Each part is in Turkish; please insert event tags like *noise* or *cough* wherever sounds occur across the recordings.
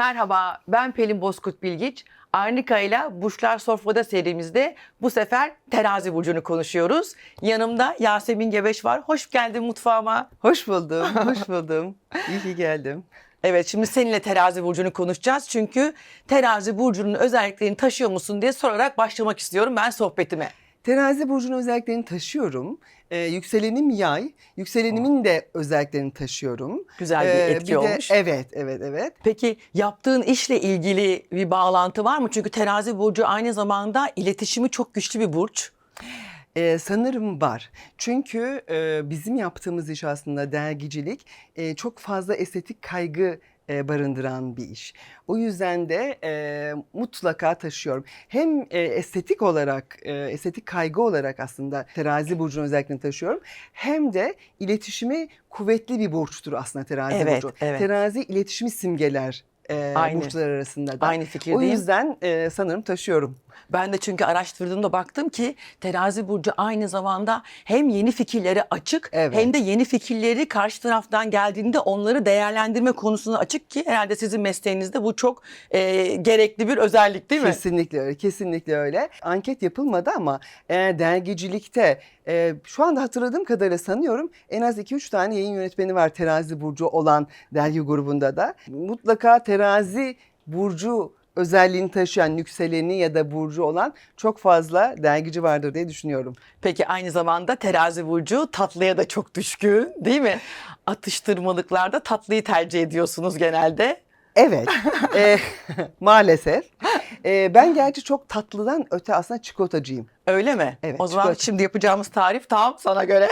Merhaba, ben Pelin Bozkurt Bilgiç. Arnika ile Burçlar Sofrada serimizde bu sefer terazi burcunu konuşuyoruz. Yanımda Yasemin Gebeş var. Hoş geldin mutfağıma. Hoş buldum, hoş buldum. İyi ki geldim. Evet şimdi seninle terazi burcunu konuşacağız. Çünkü terazi burcunun özelliklerini taşıyor musun diye sorarak başlamak istiyorum ben sohbetime. Terazi burcunun özelliklerini taşıyorum. Ee, yükselenim yay, yükselenimin de özelliklerini taşıyorum. Güzel bir Ee, etki de- olmuş. Evet, evet, evet. Peki yaptığın işle ilgili bir bağlantı var mı? Çünkü terazi burcu aynı zamanda iletişimi çok güçlü bir burç. Ee, sanırım var. Çünkü e, bizim yaptığımız iş aslında dergicilik e, çok fazla estetik kaygı e, barındıran bir iş. O yüzden de e, mutlaka taşıyorum. Hem e, estetik olarak, e, estetik kaygı olarak aslında terazi burcunun özelliklerini taşıyorum. Hem de iletişimi kuvvetli bir burçtur aslında terazi Evet, burcu. evet. Terazi iletişimi simgeler e, Aynı. burçlar arasında da. Aynı O fikirdeyim. yüzden e, sanırım taşıyorum. Ben de çünkü araştırdığımda baktım ki terazi burcu aynı zamanda hem yeni fikirlere açık Evet. hem de yeni fikirleri karşı taraftan geldiğinde onları değerlendirme konusuna açık ki herhalde sizin mesleğinizde bu çok e, gerekli bir özellik değil mi? Kesinlikle öyle, kesinlikle öyle. Anket yapılmadı ama eğer dergicilikte e, şu anda hatırladığım kadarıyla sanıyorum en az 2-3 tane yayın yönetmeni var terazi burcu olan dergi grubunda da. Mutlaka terazi burcu özelliğini taşıyan yükseleni ya da burcu olan çok fazla dergici vardır diye düşünüyorum. Peki aynı zamanda terazi burcu tatlıya da çok düşkün değil mi? Atıştırmalıklarda tatlıyı tercih ediyorsunuz genelde. Evet, *laughs* e, maalesef. E, ben gerçi çok tatlıdan öte aslında çikolatacıyım. Öyle mi? Evet, O zaman çikolata. şimdi yapacağımız tarif tam sana göre.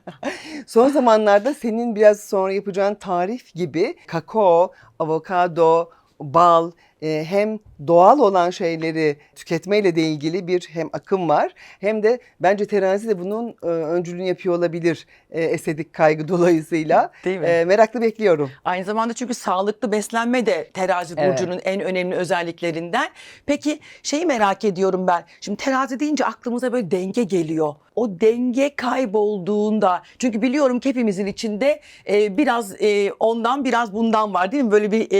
*laughs* Son zamanlarda senin biraz sonra yapacağın tarif gibi kakao, avokado, bal hem doğal olan şeyleri tüketmeyle de ilgili bir hem akım var hem de bence terazi de bunun e, öncülüğünü yapıyor olabilir e, estetik kaygı *laughs* dolayısıyla. Değil mi? E, meraklı bekliyorum. Aynı zamanda çünkü sağlıklı beslenme de terazi Evet. burcunun en önemli özelliklerinden. Peki şeyi merak ediyorum ben. Şimdi terazi deyince aklımıza böyle denge geliyor. O denge kaybolduğunda çünkü biliyorum ki hepimizin içinde biraz ondan biraz bundan var değil mi? Böyle bir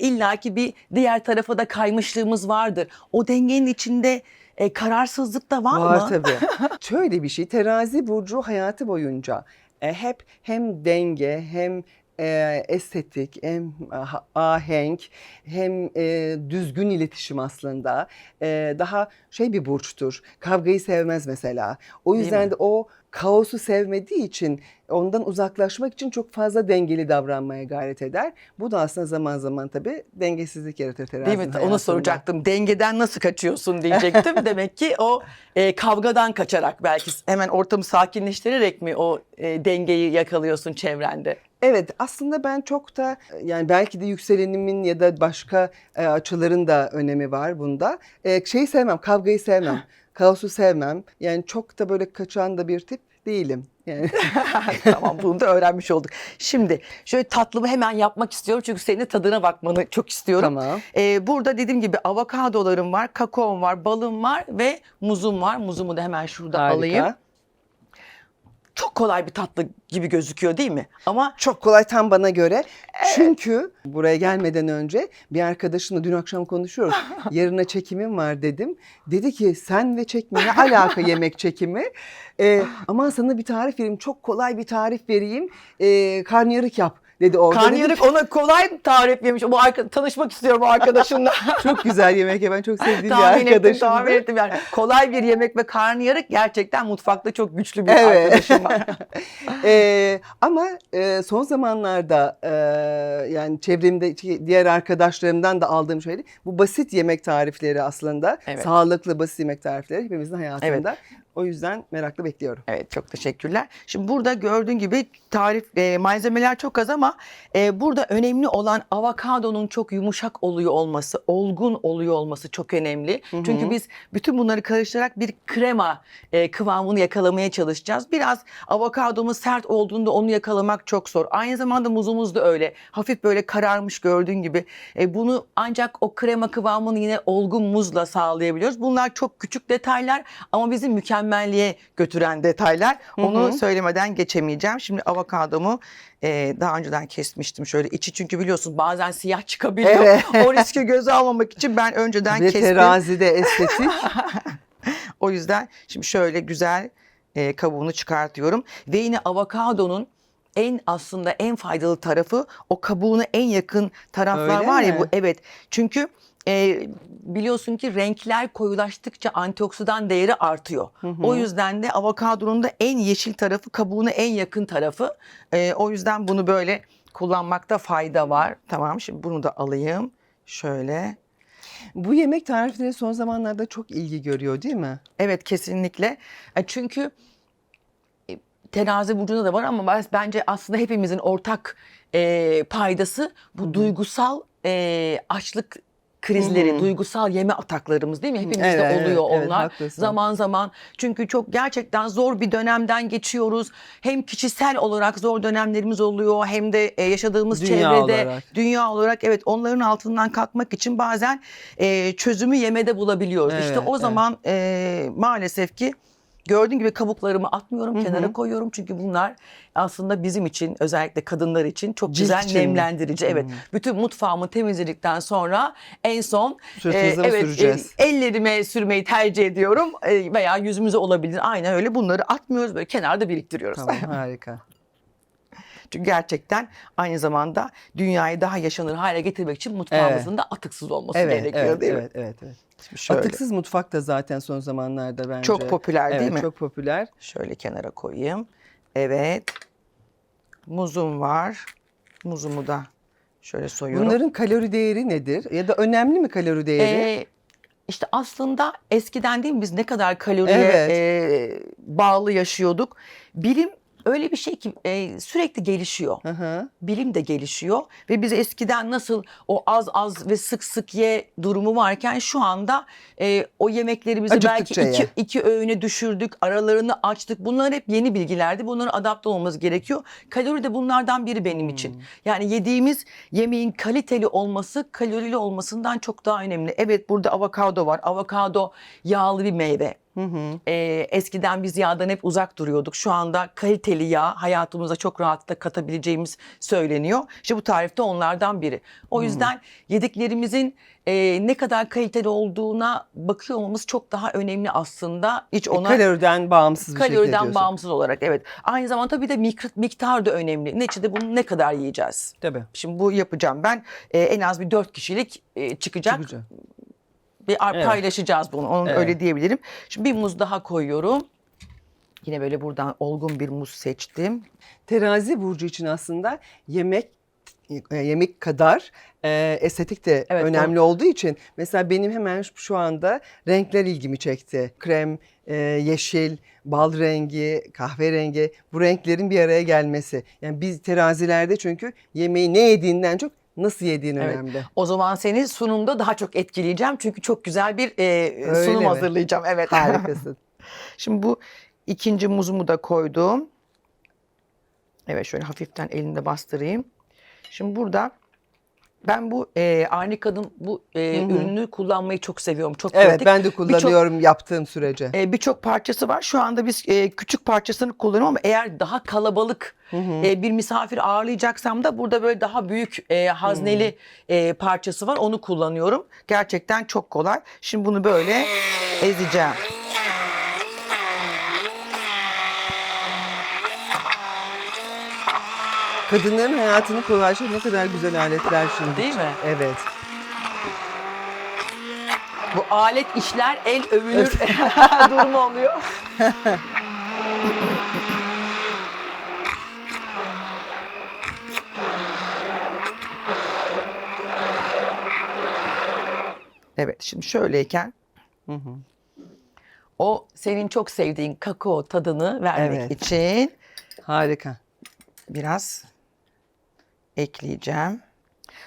illaki bir diğer tarafa da kaymışlığımız vardır. O dengenin içinde e, kararsızlık da var, Var mı? tabii. *laughs* Şöyle bir şey terazi burcu hayatı boyunca e, hep hem denge hem e, estetik hem ah- ahenk hem e, düzgün iletişim aslında E, daha şey bir burçtur. Kavgayı sevmez mesela. O yüzden de o kaosu sevmediği için ondan uzaklaşmak için çok fazla dengeli davranmaya gayret eder. Bu da aslında zaman zaman tabii dengesizlik yaratır terazinin Değil mi? Onu hayatında. soracaktım. Dengeden nasıl kaçıyorsun diyecektim. *laughs* Demek ki o e, kavgadan kaçarak belki hemen ortamı sakinleştirerek mi o e, dengeyi yakalıyorsun çevrende? Evet aslında ben çok da yani belki de yükselenimin ya da başka e, açıların da önemi var bunda. E, şeyi sevmem, kavgayı sevmem, *laughs* kaosu sevmem. Yani çok da böyle kaçan da bir tip değilim. Yani *laughs* tamam bunu da öğrenmiş olduk. Şimdi şöyle tatlımı hemen yapmak istiyorum çünkü senin tadına bakmanı çok istiyorum. Tamam. Ee, burada dediğim gibi avokadolarım var, kakaom var, balım var ve muzum var. Muzumu da hemen şurada alayım. Çok kolay bir tatlı gibi gözüküyor değil mi? Ama Çok kolay tam bana göre. Çünkü buraya gelmeden önce bir arkadaşımla dün akşam konuşuyoruz. *laughs* Yarına çekimim var dedim. Dedi ki sen ve çekimi ne alaka *laughs* yemek çekimi? Ee, aman sana bir tarif vereyim. Çok kolay bir tarif vereyim. Ee, karnıyarık yap dedi orada. Karnıyarık ona kolay tarif yemiş. Bu arka, tanışmak istiyorum o arkadaşımla. *laughs* Çok güzel yemek ya ben çok sevdiğim tahmin bir ettim, arkadaşım. tahmin ettim yani. Kolay bir yemek ve karnıyarık gerçekten mutfakta çok güçlü bir Evet. arkadaşım var. *laughs* Ee, ama e, son zamanlarda e, yani çevremde diğer arkadaşlarımdan da aldığım şey bu basit yemek tarifleri aslında Evet. sağlıklı basit yemek tarifleri hepimizin hayatında. O yüzden meraklı bekliyorum. Evet çok teşekkürler. Şimdi burada gördüğün gibi tarif e, malzemeler çok az ama e, burada önemli olan avokadonun çok yumuşak oluyor olması, olgun oluyor olması çok önemli. Çünkü biz bütün bunları karıştırarak bir krema e, kıvamını yakalamaya çalışacağız. Biraz avokadomuz sert olduğunda onu yakalamak çok zor. Aynı zamanda muzumuz da öyle. Hafif böyle kararmış gördüğün gibi. E, bunu ancak o krema kıvamını yine olgun muzla sağlayabiliyoruz. Bunlar çok küçük detaylar ama bizim mükemmel mükemmelliğe götüren detaylar. Onu hı. söylemeden geçemeyeceğim. Şimdi avokadomu e, daha önceden kesmiştim şöyle içi çünkü biliyorsun bazen siyah çıkabiliyor. Evet. *laughs* o riski göze almamak için ben önceden Ve kestim. terazide estetik. *laughs* O yüzden şimdi şöyle güzel e, kabuğunu çıkartıyorum. Ve yine avokadonun en aslında en faydalı tarafı o kabuğuna en yakın taraflar Öyle var ya mi? bu evet. Çünkü e, biliyorsun ki renkler koyulaştıkça antioksidan değeri artıyor. O yüzden de avokadonun da en yeşil tarafı kabuğuna en yakın tarafı. E, o yüzden bunu böyle kullanmakta fayda var. Tamam şimdi bunu da alayım. Şöyle. Bu yemek tarifleri son zamanlarda çok ilgi görüyor değil mi? Evet kesinlikle. E, Çünkü terazi burcunda da var ama ben- bence aslında hepimizin ortak e, paydası bu duygusal e, açlık krizleri, hı. duygusal yeme ataklarımız değil mi? Hepimizde Evet, evet, oluyor evet, onlar. haklısın. zaman zaman çünkü çok gerçekten zor bir dönemden geçiyoruz. Hem kişisel olarak zor dönemlerimiz oluyor hem de e, yaşadığımız Dünya çevrede olarak. dünya olarak evet onların altından kalkmak için bazen e, çözümü yemede bulabiliyoruz. işte Evet, o evet. zaman e, maalesef ki gördüğün gibi kabuklarımı atmıyorum Hı hı. kenara koyuyorum çünkü bunlar aslında bizim için özellikle kadınlar için çok Cilt güzel için mi? nemlendirici. Evet. Hı. Bütün mutfağımı temizledikten sonra en son mı evet, süreceğiz? e, ellerime sürmeyi tercih ediyorum E, veya yüzümüze olabilir. Aynen öyle bunları atmıyoruz böyle kenarda biriktiriyoruz. Tamam *laughs* harika. Çünkü gerçekten aynı zamanda dünyayı daha yaşanır hale getirmek için mutfağımızın da atıksız olması Evet, gerekiyor evet, değil mi? evet, evet, evet. Şöyle, Atıksız mutfak da zaten son zamanlarda bence. Çok popüler değil evet, mi? Çok popüler. Şöyle kenara koyayım. Evet. Muzum var. Muzumu da şöyle soyuyorum. Bunların kalori değeri nedir? Ya da önemli mi kalori değeri? Ee, işte aslında eskiden değil mi biz ne kadar kaloriye Evet. e, bağlı yaşıyorduk. Bilim öyle bir şey ki e, sürekli gelişiyor. Hı hı. bilim de gelişiyor ve biz eskiden nasıl o az az ve sık sık ye durumu varken şu anda e, o yemeklerimizi belki Acıktıkça iki, ye. iki öğüne düşürdük, aralarını açtık. Bunlar hep yeni bilgilerdi. Bunlara adapte olmamız gerekiyor. Kalori de bunlardan biri benim için. Yani yediğimiz yemeğin kaliteli olması kalorili olmasından çok daha önemli. Evet burada avokado var. Avokado yağlı bir meyve. Hı hı. Ee, eskiden biz yağdan hep uzak duruyorduk. Şu anda kaliteli yağ hayatımıza çok rahatlıkla katabileceğimiz söyleniyor. İşte bu tarifte onlardan biri. O yüzden yediklerimizin e, ne kadar kaliteli olduğuna bakıyor olmamız çok daha önemli aslında. Hiç ona E, Kaloriden bağımsız bir şekilde kaloriden diyorsun. bağımsız olarak evet. Aynı zamanda tabii de mikro- miktar da önemli. Neticede bunu ne kadar yiyeceğiz? Tabii. Şimdi bu yapacağım ben. Ee, en az bir dört kişilik e, çıkacak Çıkıcı. Bir Evet. paylaşacağız bunu. Onu Evet. öyle diyebilirim. Şimdi bir muz daha koyuyorum. Yine böyle buradan olgun bir muz seçtim. Terazi burcu için aslında yemek e, yemek kadar e, estetik de Evet, önemli olduğu için mesela benim hemen şu- şu anda renkler ilgimi çekti. Krem, e, yeşil, bal rengi, kahverengi bu renklerin bir araya gelmesi. Yani biz terazilerde çünkü yemeği ne yediğinden çok nasıl yediğin Evet. önemli. O zaman seni sunumda daha çok etkileyeceğim. Çünkü çok güzel bir e, Öyle sunum mi? hazırlayacağım. Evet. Harikasın. *laughs* Şimdi bu ikinci muzumu da koydum. Evet şöyle hafiften elinde bastırayım. Şimdi burada ben bu e, Arnika'nın bu e, Hı hı. ürünü kullanmayı çok seviyorum. Çok evet pratik. ben de kullanıyorum yaptığım sürece. E, birçok parçası var. Şu anda biz e, küçük parçasını kullanıyorum ama eğer daha kalabalık e, bir misafir ağırlayacaksam da burada böyle daha büyük e, hazneli e, parçası var. Onu kullanıyorum. Gerçekten çok kolay. Şimdi bunu böyle ezeceğim. Kadınların hayatını kolaylaştıran ne kadar güzel aletler şimdi. Değil mi? Evet. Bu alet işler el övülür *laughs* *laughs* durumu oluyor. Evet şimdi şöyleyken Hı hı. o senin çok sevdiğin kakao tadını vermek Evet. için Harika. biraz ekleyeceğim.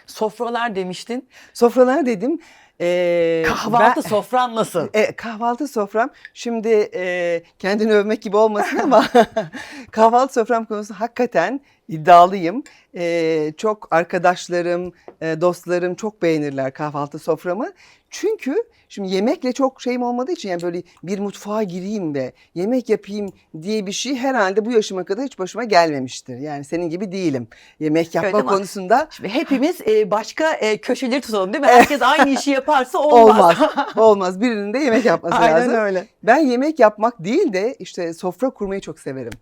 Sofralar demiştin. Sofralar dedim. Ee, Kahvaltı ben- sofran nasıl? E, kahvaltı sofram şimdi e, kendini övmek gibi olmasın ama *laughs* *laughs* kahvaltı sofram konusu hakikaten iddialıyım. Ee, çok arkadaşlarım, e, dostlarım çok beğenirler kahvaltı soframı. Çünkü şimdi yemekle çok şeyim olmadığı için yani böyle bir mutfağa gireyim de yemek yapayım diye bir şey herhalde bu yaşıma kadar hiç başıma gelmemiştir. Yani senin gibi değilim. Yemek yapma ama- konusunda Şimdi hepimiz e, başka e, köşeleri tutalım değil mi? *laughs* Herkes aynı işi yaparsa olmaz. olmaz. *laughs* olmaz. Birinin de yemek yapması Aynen lazım. öyle. Ben yemek yapmak değil de işte sofra kurmayı çok severim.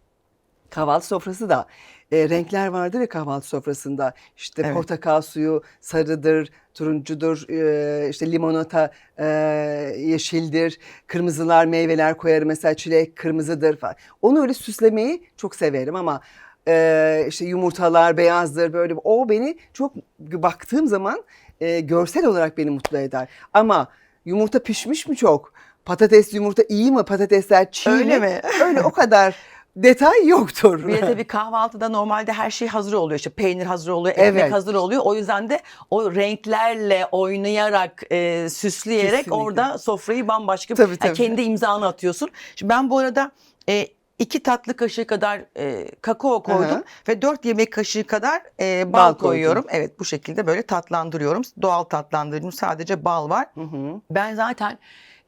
Kahvaltı sofrası da e, renkler vardır ya kahvaltı sofrasında. İşte Evet. portakal suyu sarıdır, turuncudur, e, işte limonata e, yeşildir, kırmızılar meyveler koyarım mesela çilek kırmızıdır falan. Onu öyle süslemeyi çok severim ama e, işte yumurtalar beyazdır böyle o beni çok baktığım zaman e, görsel olarak beni mutlu eder. Ama yumurta pişmiş mi çok? Patates yumurta iyi mi? Patatesler çiğ Öyle mi? mi? Öyle o kadar *laughs* detay yoktur. Bir de tabii *laughs* kahvaltıda normalde her şey hazır oluyor. İşte peynir hazır oluyor, Evet. ekmek hazır oluyor. O yüzden de o renklerle oynayarak, e, süsleyerek Kesinlikle. orada sofrayı bambaşka Tabii, yani tabii. kendi imzanı atıyorsun. Şimdi ben bu arada e, iki tatlı kaşığı kadar e, kakao koydum hı. ve dört yemek kaşığı kadar e, bal, Bal koydun. koyuyorum. Evet bu şekilde böyle tatlandırıyorum. Doğal tatlandırıcım sadece bal var. Hı hı. Ben zaten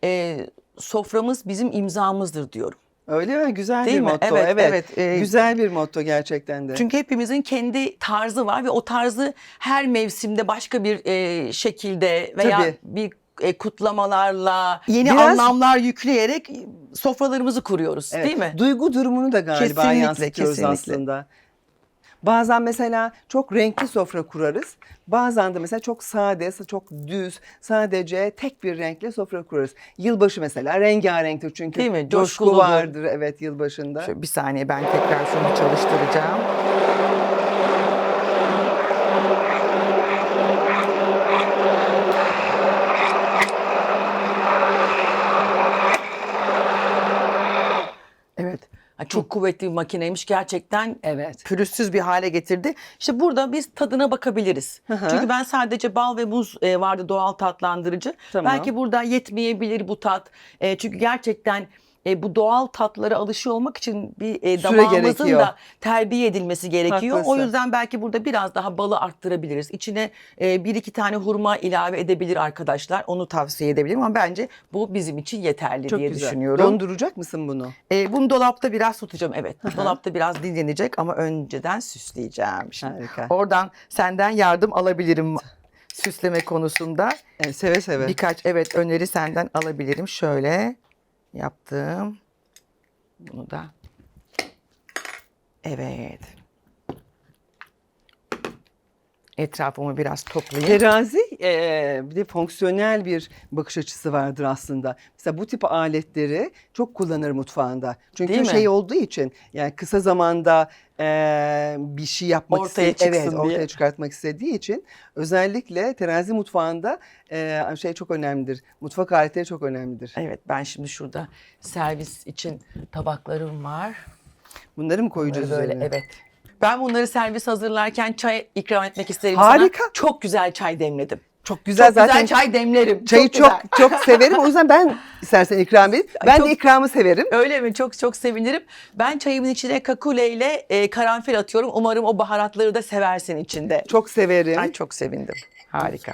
e, soframız bizim imzamızdır diyorum. Öyle mi? Güzel Değil bir mi? motto. Evet, Evet. evet. Ee, Güzel bir motto gerçekten de. Çünkü hepimizin kendi tarzı var ve o tarzı her mevsimde başka bir e, şekilde veya Tabii. bir e, kutlamalarla yeni Biraz- anlamlar yükleyerek sofralarımızı kuruyoruz Evet, değil mi? Duygu durumunu da galiba Kesinlikle, yansıtıyoruz kesinlikle. aslında. Bazen mesela çok renkli sofra kurarız. Bazen de mesela çok sade, çok düz, sadece tek bir renkle sofra kurarız. Yılbaşı mesela rengarenktir çünkü. Değil mi? Coşku Coşkuludur. vardır evet yılbaşında. Şöyle bir saniye ben tekrar şunu çalıştıracağım. Evet. Ha, Çok kuvvetli bir makineymiş gerçekten. Evet. pürüzsüz bir hale getirdi. İşte burada biz tadına bakabiliriz. Hı hı. Çünkü ben sadece bal ve muz e, vardı doğal tatlandırıcı. Tamam. Belki burada yetmeyebilir bu tat. E, çünkü gerçekten e, bu doğal tatlara alışıyor olmak için bir e, damağımızın gerekiyor. da terbiye edilmesi gerekiyor. O Haklısın. yüzden belki burada biraz daha balı arttırabiliriz. İçine e, bir iki tane hurma ilave edebilir arkadaşlar. Onu tavsiye edebilirim ama bence bu bizim için yeterli Çok diye güzel. düşünüyorum. Donduracak mısın bunu? E, bunu dolapta biraz tutacağım evet. dolapta biraz dinlenecek ama önceden süsleyeceğim. Şimdi Harika. oradan senden yardım alabilirim süsleme konusunda. Evet, seve seve. Birkaç evet öneri senden alabilirim. Şöyle yaptım. Bunu da. Evet. Etrafımı biraz toplayayım. Terazi eee, bir de fonksiyonel bir bakış açısı vardır aslında. Mesela bu tip aletleri çok kullanır mutfağında. Çünkü Değil mi? şey olduğu için yani kısa zamanda eee, bir şey yapmak Ortaya istediği- evet, çıksın ortaya diye. çıkartmak istediği için özellikle terazi mutfağında eee, şey çok önemlidir. Mutfak aletleri çok önemlidir. Evet ben şimdi şurada servis için tabaklarım var. Bunları mı koyacağız Böyle üzerine? evet. Ben bunları servis hazırlarken çay ikram etmek isterim Harika. sana. Çok güzel çay demledim. Çok güzel çok zaten. güzel çay demlerim. Çayı çok, çok çok, severim. O yüzden ben istersen ikram edeyim. Ay, Ben çok- de ikramı severim. Öyle mi? Çok çok sevinirim. Ben çayımın içine kakule ile e, karanfil atıyorum. Umarım o baharatları da seversin içinde. Çok severim. Ay çok sevindim. Harika.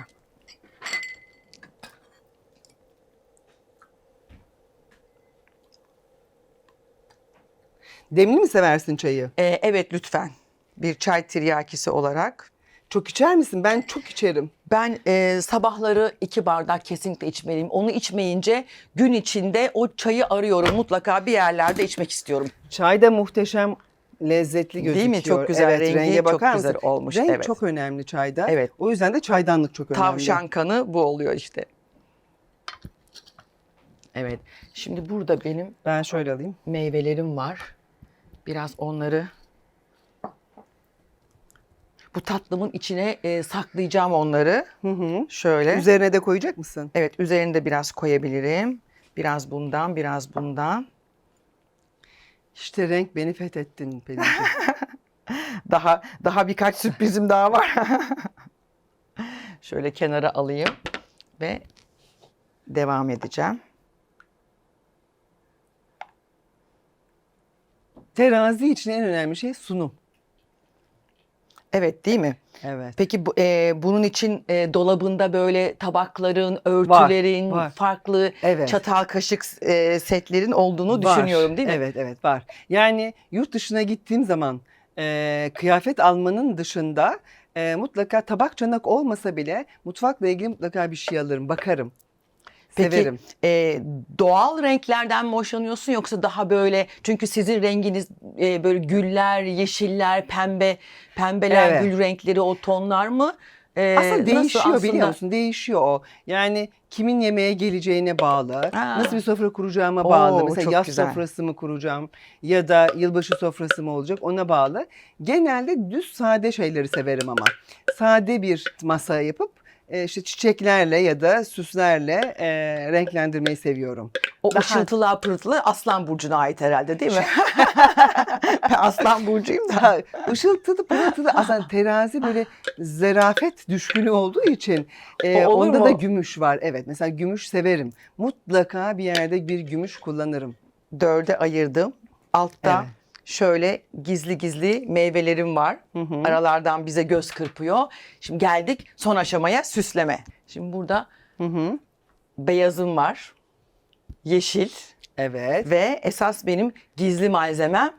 Demli mi seversin çayı? E, evet lütfen. Bir çay tiryakisi olarak. Çok içer misin? Ben çok içerim. Ben e, sabahları iki bardak kesinlikle içmeliyim. Onu içmeyince gün içinde o çayı arıyorum. Mutlaka bir yerlerde içmek istiyorum. Çay da muhteşem lezzetli Değil gözüküyor. mi? Çok güzel evet, rengi, renge çok bakar güzel mısın? olmuş, Renk evet. çok önemli çayda. Evet. O yüzden de çaydanlık çok önemli. Tavşan kanı bu oluyor işte. Evet. Şimdi burada benim Ben şöyle alayım. meyvelerim var. Biraz onları bu tatlımın içine e, saklayacağım onları. Hı hı. Şöyle. Üzerine de koyacak mısın? Evet, üzerine de biraz koyabilirim. Biraz bundan, biraz bundan. İşte renk beni fethettin Pelin'ciğim. *laughs* Daha daha birkaç sürprizim daha var. *laughs* Şöyle kenara alayım ve devam edeceğim. Terazi için en önemli şey sunum. Evet değil mi? Evet. Peki bu, e, bunun için e, dolabında böyle tabakların, örtülerin, var. farklı Evet. çatal kaşık e, setlerin olduğunu Var. düşünüyorum değil mi? Evet evet var. Yani yurt dışına gittiğim zaman e, kıyafet almanın dışında e, mutlaka tabak çanak olmasa bile mutfakla ilgili mutlaka bir şey alırım, bakarım. Peki Severim. e, doğal renklerden mi hoşlanıyorsun yoksa daha böyle çünkü sizin renginiz e, böyle güller, yeşiller, pembe, pembeler, Evet. gül renkleri o tonlar mı? E, Aslında nasıl değişiyor biliyor aslında? musun? Değişiyor o. Yani kimin yemeğe geleceğine bağlı. Ha. Nasıl bir sofra kuracağıma Oo, bağlı. Mesela çok yaz güzel. sofrası mı kuracağım ya da yılbaşı sofrası mı olacak ona bağlı. Genelde düz sade şeyleri severim ama. Sade bir masa yapıp e, işte çiçeklerle ya da süslerle e, renklendirmeyi seviyorum. O Daha- ışıltılar pırıltılar Aslan Burcu'na ait herhalde değil mi? *laughs* ben Aslan Burcu'yum da. *laughs* Daha ışıltılı pırıltılı aslında terazi böyle zarafet düşkünü olduğu için e, olur onda mu? da gümüş var. Evet mesela gümüş severim. Mutlaka bir yerde bir gümüş kullanırım. Dörde ayırdım. Altta Evet. Şöyle gizli gizli meyvelerim var. Hı hı. Aralardan bize göz kırpıyor. Şimdi geldik son aşamaya süsleme. Şimdi burada Hı hı. beyazım var. Yeşil Evet. ve esas benim gizli malzemem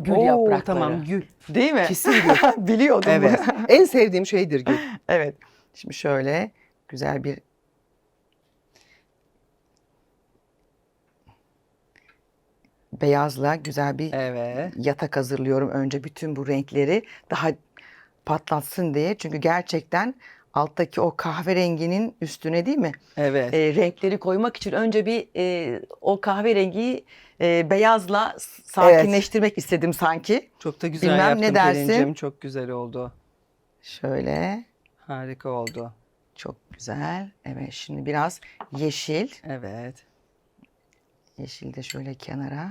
gül Oo, yaprakları. Tamam gül. Değil mi? Kesin gül. *laughs* Biliyordum Evet. bunu. en sevdiğim şeydir gül. evet. Şimdi şöyle güzel bir beyazla güzel bir Evet. yatak hazırlıyorum önce bütün bu renkleri daha patlatsın diye. Çünkü gerçekten alttaki o kahverenginin üstüne değil mi? Evet. E, renkleri koymak için önce bir e, o kahverengiyi e, beyazla sakinleştirmek istedim sanki. Çok da güzel bilmem yaptın ne dersin? Pelin'cim. Çok güzel oldu. Şöyle Harika oldu. çok güzel. Evet şimdi biraz yeşil. Evet. Yeşil de şöyle kenara.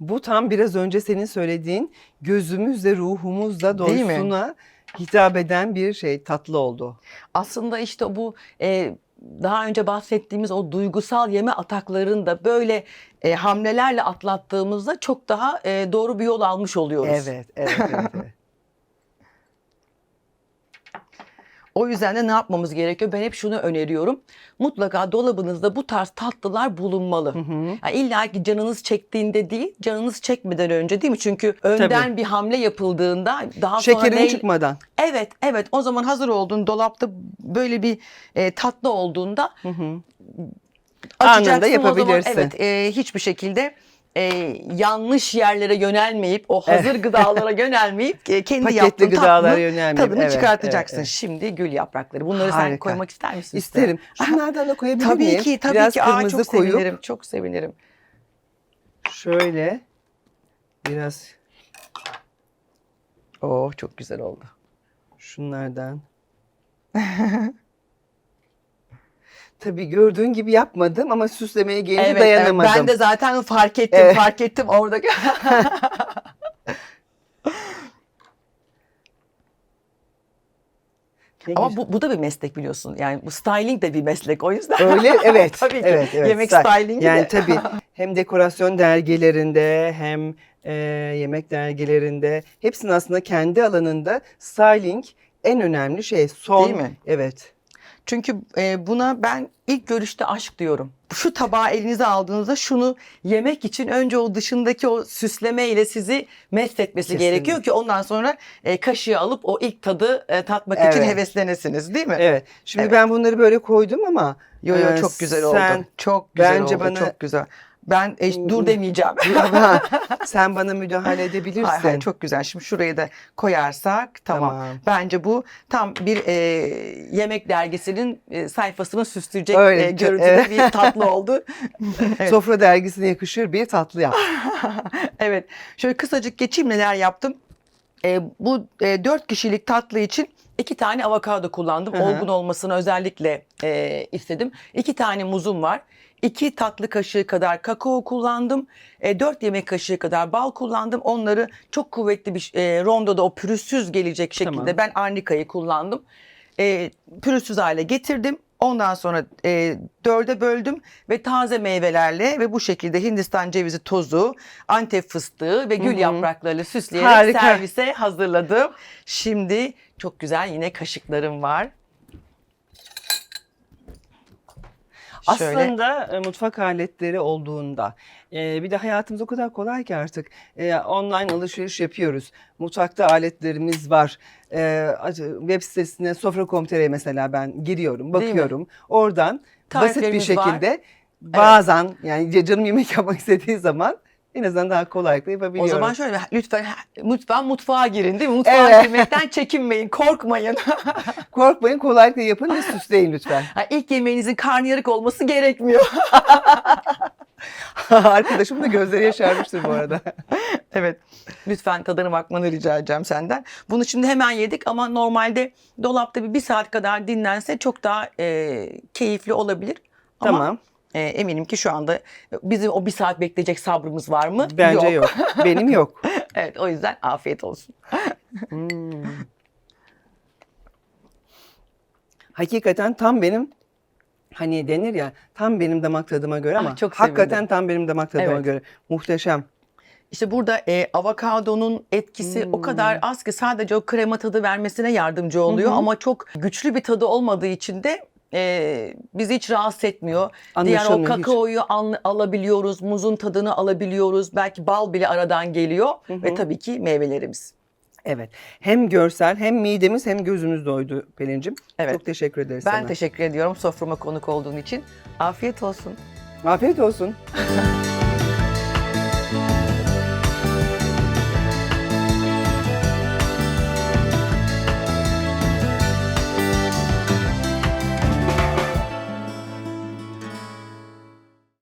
Bu tam biraz önce senin söylediğin gözümüzle ruhumuzla Değil mi? doysuna hitap eden bir şey tatlı oldu. Aslında işte bu e, daha önce bahsettiğimiz o duygusal yeme ataklarını da böyle e, hamlelerle atlattığımızda çok daha e, doğru bir yol almış oluyoruz. Evet, evet, evet. evet. *laughs* O yüzden de ne yapmamız gerekiyor? Ben hep şunu öneriyorum. Mutlaka dolabınızda bu tarz tatlılar bulunmalı. Hı hı. Yani İlla ki canınız çektiğinde değil, canınız çekmeden önce değil mi? Çünkü önden bir hamle yapıldığında daha sonra Şekerin çıkmadan. Evet, evet. O zaman hazır olduğun dolapta böyle bir e, tatlı olduğunda Hı hı. Anında o zaman. yapabilirsin. Evet, e, hiçbir şekilde e, yanlış yerlere yönelmeyip, o hazır gıdalara *laughs* yönelmeyip e, kendi Paketli yaptığın gıdalara tatlının yönelmeyip. tadını evet, çıkartacaksın. evet, evet. Şimdi gül yaprakları. Bunları sen Harika. koymak ister misin? üstüne? İsterim. Şunlardan da koyabilir Tabii miyim? ki, tabii Biraz ki. Aa, kırmızı çok koyup sevinirim, çok sevinirim. şöyle biraz Oh, çok güzel oldu. şunlardan. *laughs* Tabii gördüğün gibi yapmadım ama süslemeye gelince Evet, evet, dayanamadım. ben de zaten fark ettim, Evet. fark ettim orada. *laughs* Ne Ama güzel. bu, bu da bir meslek biliyorsun. Yani bu styling de bir meslek o yüzden. Öyle *laughs* evet. Tabii ki. Evet, evet. Yemek Style. stylingi Yani de. tabii *laughs* hem dekorasyon dergilerinde hem e, yemek dergilerinde hepsinin aslında kendi alanında styling en önemli şey. Son. Değil mi? Evet. Çünkü e, buna ben ilk görüşte aşk diyorum. Şu tabağı elinize aldığınızda şunu yemek için önce o dışındaki o süsleme ile sizi mest etmesi Kesinlikle. gerekiyor ki ondan sonra e, kaşığı alıp o ilk tadı e, tatmak için Evet. heveslenesiniz değil mi? Evet. Şimdi Evet. ben bunları böyle koydum ama Yo yo e, çok güzel sen, oldu. Çok güzel bence oldu. bana- Çok güzel. Ben e, dur demeyeceğim. *laughs* *laughs* sen bana müdahale edebilirsin. Hayır, hayır, çok güzel. Şimdi şurayı da koyarsak tamam. Tamam. Bence bu tam bir e, yemek dergisinin e, sayfasını süsleyecek Öyle, e, görüntüde evet. bir tatlı oldu. *laughs* Evet. Sofra dergisine yakışır bir tatlı yap. evet. Şöyle kısacık geçeyim neler yaptım. E, bu e, 4 kişilik tatlı için iki tane avokado kullandım. Hı hı. Olgun olmasını özellikle e, istedim. İki tane muzum var. 2 tatlı kaşığı kadar kakao kullandım. E, 4 yemek kaşığı kadar bal kullandım. Onları çok kuvvetli bir e, rondoda o pürüzsüz gelecek şekilde Tamam. ben arnikayı kullandım. E, pürüzsüz hale getirdim. Ondan sonra e, dörde böldüm ve taze meyvelerle ve bu şekilde Hindistan cevizi tozu, antep fıstığı ve gül yapraklarıyla süsleyerek Harika. servise hazırladım. Şimdi çok güzel yine kaşıklarım var. Şöyle. Aslında e, mutfak aletleri olduğunda e, bir de hayatımız o kadar kolay ki artık E, online alışveriş yapıyoruz. Mutfakta aletlerimiz var. E, web sitesine sofra.com.tr mesela ben giriyorum, bakıyorum. Oradan basit bir Tariflerimiz var. şekilde bazen yani canım yemek yapmak istediği zaman en azından daha kolaylıkla O yapabiliyorum. zaman şöyle lütfen lütfen mutfağa girin değil mi? Mutfağa Evet. girmekten *laughs* çekinmeyin, korkmayın. *laughs* Korkmayın kolaylıkla yapın ve süsleyin lütfen. Ha, İlk yemeğinizin karnıyarık olması gerekmiyor. *laughs* Arkadaşım da gözleri yaşarmıştır bu arada. evet. Lütfen tadına bakmanı rica edeceğim senden. Bunu şimdi hemen yedik ama normalde dolapta bir, bir saat kadar dinlense çok daha e, keyifli olabilir. Ama Tamam. E, eminim ki şu anda bizim o bir saat bekleyecek sabrımız var mı? Bence yok. *laughs* Benim yok. Evet o yüzden afiyet olsun. Hmm. Hakikaten tam benim hani denir ya tam benim damak tadıma göre Ah, ama çok hakikaten tam benim damak tadıma Evet. göre. Muhteşem. İşte burada e, avokadonun etkisi o kadar az ki sadece o krema tadı vermesine yardımcı oluyor hı. ama çok güçlü bir tadı olmadığı için de e, bizi hiç rahatsız etmiyor. Diğer o kakaoyu al- alabiliyoruz, muzun tadını alabiliyoruz. Belki bal bile aradan geliyor Hı ve hı. tabii ki meyvelerimiz. Evet. Hem görsel hem midemiz hem gözümüz doydu Pelin'cim. Evet. Çok teşekkür ederiz Ben sana. teşekkür ediyorum soframa konuk olduğun için. Afiyet olsun. Afiyet olsun. *laughs*